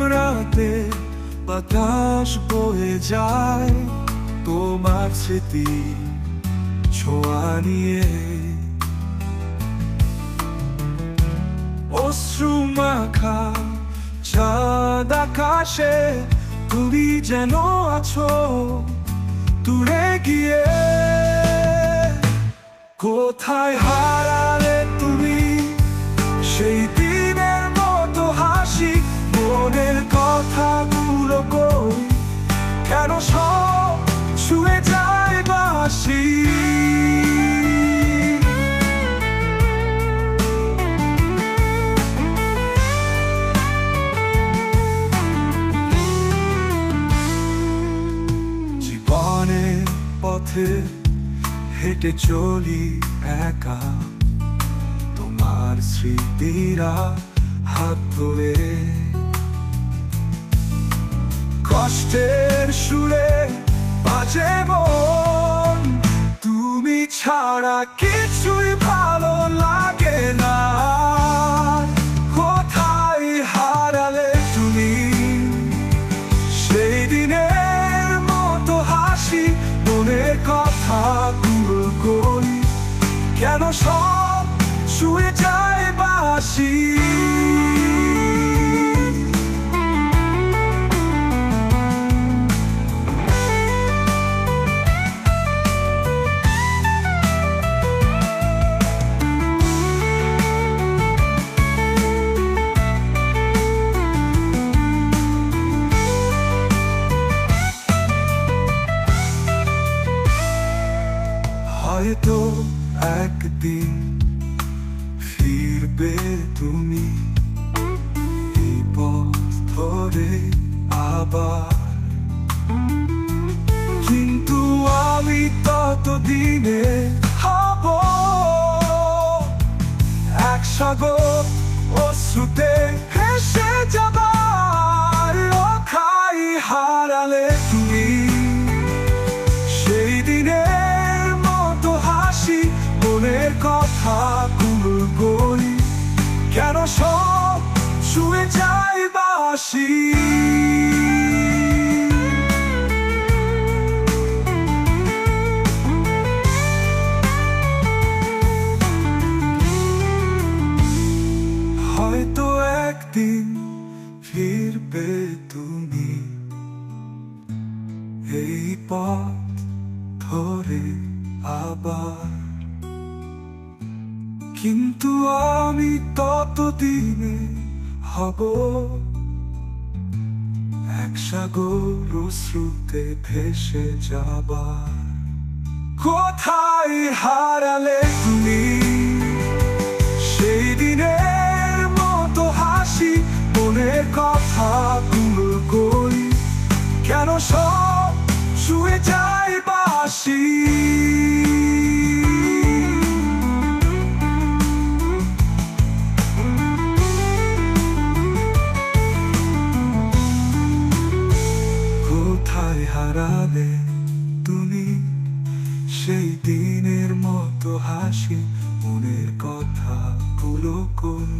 রাতে বাতাস বয়ে যায়। তোমার স্মৃতি ছোঁয়া নিয়ে। অশ্রু মাখা চাঁদ আকাশে তুমি যেন আছো, দূরে গিয়ে। কোথায় হারালে তুমি সেই পথে হেঁটে চলি একা। তোমার স্মৃতিরা হাত ধরে। কষ্টের সুরে বাজে মন, তুমি ছাড়া কিছুই ভালো হয়তো একদিন ফিরবে তুমি। এই পথ ধরে আবার। কিন্তু আমি ততদিনে হব এক সাগর অশ্রুতে বাসি হয়তো একদিন ফিরবে তুমি এই পথ ধরে আবার। কিন্তু আমি ততদিনে হব এক শ্রুতে ভেসে যাবার। কোথায় হারালে তুমি? সেই দিনের মতো হাসি, মনের কথা গুলো করি। কেন সব শুয়ে যায় বাসি দিনের মতো হাসি মনের কথা গুলো কোন